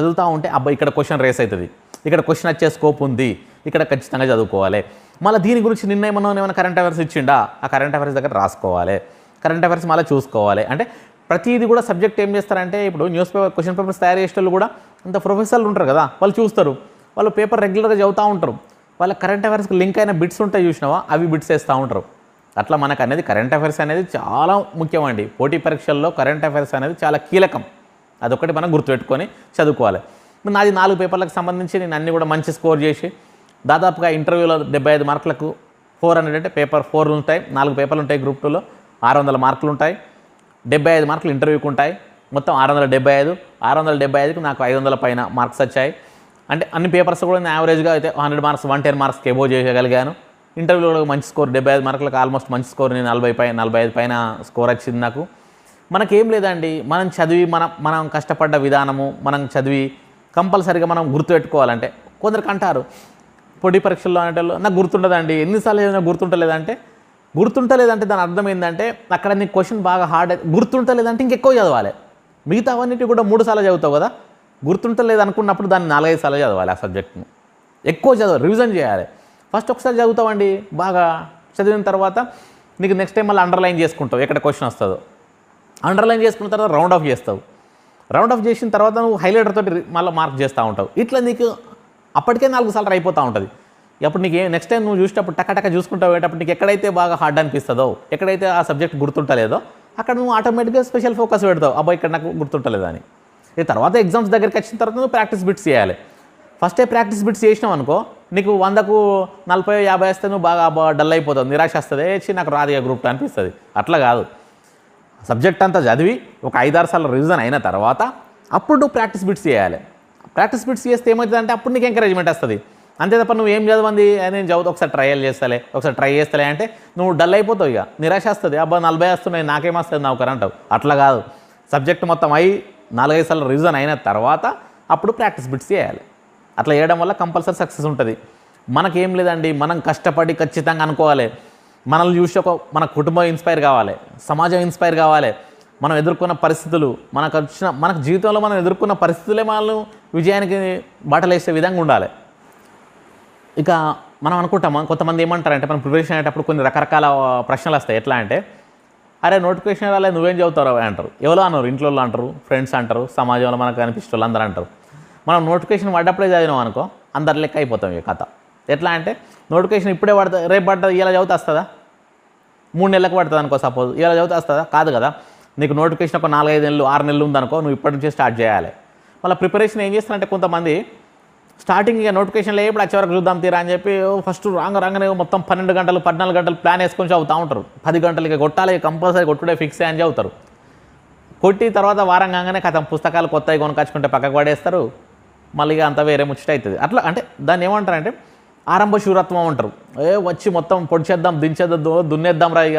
చదువుతూ ఉంటే అబ్బాయి ఇక్కడ క్వశ్చన్ రేస్ అవుతుంది. ఇక్కడ క్వశ్చన్ వచ్చే స్కోప్ ఉంది. ఇక్కడ ఖచ్చితంగా చదువుకోవాలి. మళ్ళీ దీని గురించి నిన్న ఏమన్నా ఏమైనా కరెంట్ అఫైర్స్ ఇచ్చిండా? ఆ కరెంట్ అఫైర్స్ దగ్గర రాసుకోవాలి. కరెంట్ అఫైర్స్ మళ్ళీ చూసుకోవాలి. అంటే ప్రతిదీ కూడా సబ్జెక్ట్ ఏం చేస్తారంటే ఇప్పుడు న్యూస్ పేపర్ క్వశ్చన్ పేపర్స్ తయారు చేసే వాళ్ళు కూడా అంత ప్రొఫెసర్లు ఉంటారు కదా. వాళ్ళు చూస్తారు. వాళ్ళు పేపర్ రెగ్యులర్గా చదువుతూ ఉంటారు. వాళ్ళ కరెంట్ అఫైర్స్కి లింక్ అయిన బిట్స్ ఉంటాయి చూసినావా? అవి బిట్స్ వేస్తూ ఉంటారు. అట్లా మనకు అనేది కరెంట్ అఫైర్స్ అనేది చాలా ముఖ్యమండి. పోటీ పరీక్షల్లో కరెంట్ అఫైర్స్ అనేది చాలా కీలకం. అదొకటి మనం గుర్తుపెట్టుకొని చదువుకోవాలి. నాది నాలుగు పేపర్లకు సంబంధించి నేను అన్ని కూడా మంచి స్కోర్ చేసి దాదాపుగా ఇంటర్వ్యూలో డెబ్బై ఐదు మార్కులకు ఫోర్ హండ్రెడ్ అంటే పేపర్ ఫోర్ ఉంటాయి నాలుగు పేపర్లు ఉంటాయి గ్రూప్ టూలో ఆరు వందల మార్కులు ఉంటాయి డెబ్బై ఐదు మార్కులు ఇంటర్వ్యూకి ఉంటాయి మొత్తం ఆరు వందల డెబ్బై ఐదు ఆరు వందల డెబ్బై ఐదుకి నాకు ఐదు వందల పైన మార్క్స్ వచ్చాయి. అంటే అన్ని పేపర్స్ కూడా నేను యావరేజ్గా అయితే హండ్రెడ్ మార్క్స్ వన్ టెన్ మార్క్స్కి ఎబో చేయగలిగాను ఇంటర్వ్యూలో మంచి స్కోర్ డెబ్బై ఐదు మార్కులకు ఆల్మోస్ట్ మంచి స్కోర్ నేను నలభై పై నలభై ఐదు పైన స్కోర్ వచ్చింది నాకు. మనకేం లేదండి. మనం చదివి మనం మనం కష్టపడ్డ విధానము మనం చదివి కంపల్సరిగా మనం గుర్తుపెట్టుకోవాలంటే కొందరికి అంటారు పోటీ పరీక్షల్లో అంటే నాకు గుర్తుండదండి. ఎన్నిసార్లు ఏదైనా గుర్తుంటలేదంటే గుర్తుంటలేదంటే దాని అర్థం ఏంటంటే అక్కడ నీ క్వశ్చన్ బాగా హార్డ్ గుర్తుంటలేదంటే ఇంకెక్కువ చదవాలి. మిగతా అవన్నిటి కూడా మూడు సార్లు చదువుతావు కదా గుర్తుంటలేదు అనుకున్నప్పుడు దాన్ని నాలుగైదు సార్లు చదవాలి ఆ సబ్జెక్ట్ను. ఎక్కువ చదవాలి రివిజన్ చేయాలి. ఫస్ట్ ఒకసారి చదువుతావండి బాగా చదివిన తర్వాత నీకు నెక్స్ట్ టైం మళ్ళీ అండర్లైన్ చేసుకుంటావు ఎక్కడ క్వశ్చన్ వస్తుందో. అండర్లైన్ చేసుకున్న తర్వాత రౌండ్ ఆఫ్ చేస్తావు. రౌండ్ ఆఫ్ చేసిన తర్వాత నువ్వు హైలైటర్ తోటి మళ్ళీ మార్క్ చేస్తూ ఉంటావు. ఇట్లా నీకు అప్పటికే నాలుగు సార్లు అయిపోతూ ఉంటుంది. అప్పుడు నీకు నెక్స్ట్ టైం నువ్వు చూసేటప్పుడు టక చూసుకుంటావు పోయేటప్పుడు నీకు ఎక్కడైతే బాగా హార్డ్ అనిపిస్తుందో ఎక్కడైతే ఆ సబ్జెక్ట్ గుర్తుంటలేదో అక్కడ నువ్వు ఆటోమేటిక్గా స్పెషల్ ఫోకస్ పెడతావు. అబ్బాయి ఇక్కడ నాకు గుర్తుంటలేదని ఈ తర్వాత ఎగ్జామ్స్ దగ్గరికి వచ్చిన తర్వాత నువ్వు ప్రాక్టీస్ బిట్స్ చేయాలి. ఫస్టే ప్రాక్టీస్ బిట్స్ చేసినావు అనుకో నీకు వందకు నలభై యాభై వేస్తే నువ్వు బాగా అబ్బా డల్ అయిపోతావు. నిరాశ వస్తుంది. ఏ నాకు రాదు గ్రూప్ అనిపిస్తుంది. అట్లా కాదు. సబ్జెక్ట్ అంతా చదివి ఒక ఐదారు సార్లు రివిజన్ అయిన తర్వాత అప్పుడు నువ్వు ప్రాక్టీస్ బిట్స్ చేయాలి. ప్రాక్టీస్ బిట్స్ చేస్తే ఏమవుతుందంటే అప్పుడు నీకు ఎంకరేజ్మెంట్ వస్తుంది. అంతే తప్ప నువ్వు ఏం చదవంది? నేను చదువుతా ఒకసారి ట్రయల్ చేస్తలే ఒకసారి ట్రై చేస్తలే అంటే నువ్వు డల్ అయిపోతావు ఇక. నిరాశ వస్తుంది. అబ్బా నలభై వస్తున్నాయి నాకేం వస్తుంది నౌకర్ అంటావు. అట్లా కాదు. సబ్జెక్ట్ మొత్తం అయి నాలుగైదు సార్లు రివిజన్ అయిన తర్వాత అప్పుడు ప్రాక్టీస్ బిట్స్ చేయాలి. అట్లా చేయడం వల్ల కంపల్సరీ సక్సెస్ ఉంటుంది. మనకేం లేదండి మనం కష్టపడి ఖచ్చితంగా అనుకోవాలి. మనల్ని చూసి ఒక మన కుటుంబం ఇన్స్పైర్ కావాలి సమాజం ఇన్స్పైర్ కావాలి. మనం ఎదుర్కొన్న పరిస్థితులు మనకు వచ్చిన మనకు జీవితంలో మనం ఎదుర్కొన్న పరిస్థితులే మనల్ని విజయానికి బాటలేసే విధంగా ఉండాలి. ఇక మనం అనుకుంటాం కొంతమంది ఏమంటారంటే మనం ప్రిపరేషన్ అయ్యేటప్పుడు కొన్ని రకరకాల ప్రశ్నలు వస్తాయి. ఎట్లా అంటే అరే నోటిఫికేషన్ రాలే నువ్వేం చదువుతారు అంటారు. ఎవరో అన్నారు ఇంట్లో వాళ్ళు అంటారు ఫ్రెండ్స్ అంటారు సమాజంలో మనకు కనిపించే వాళ్ళు అందరూ అంటారు. మనం నోటిఫికేషన్ పడ్డప్పుడే చదివినాం అనుకో అందరి లెక్క అయిపోతాం ఈ కథ. ఎట్లా అంటే నోటిఫికేషన్ ఇప్పుడే పడుతుంది రేపు పడుతుంది ఇలా చదివితే వస్తుందా? మూడు నెలలకు పడుతుంది అనుకో సపోజ్ ఇలా చదివితే వస్తుందా? కాదు కదా. నీకు నోటిఫికేషన్ ఒక నాలుగైదు నెలలు ఆరు నెలలు ఉందనుకో నువ్వు ఇప్పటి నుంచే స్టార్ట్ చేయాలి. మళ్ళీ ప్రిపరేషన్ ఏం చేస్తారంటే కొంతమంది స్టార్టింగ్ ఇక నోటిఫికేషన్లో ఎప్పుడు వచ్చే వరకు చూద్దాం తీరా అని చెప్పి ఫస్ట్ రాంగ రాగానే మొత్తం పన్నెండు గంటలు పద్నాలుగు గంటలు ప్లాన్ వేసుకొని చదువుతూ ఉంటారు. పది గంటలకి కొట్టాలి కంపల్సరీ కొట్టుడే ఫిక్స్ అని చదువుతారు. కొట్టి తర్వాత వారం కాగానే కథ పుస్తకాలు కొత్తవి కొనుకొచ్చుకుంటే పక్కకు పడేస్తారు. మళ్ళీ ఇక అంత వేరే ముచ్చట అవుతుంది. అట్లా అంటే దాన్ని ఏమంటారంటే ఆరంభ శూరత్వం అంటారు. ఏ వచ్చి మొత్తం పొడిచేద్దాం దించేద్దాం దున్నేద్దాం రా ఇక.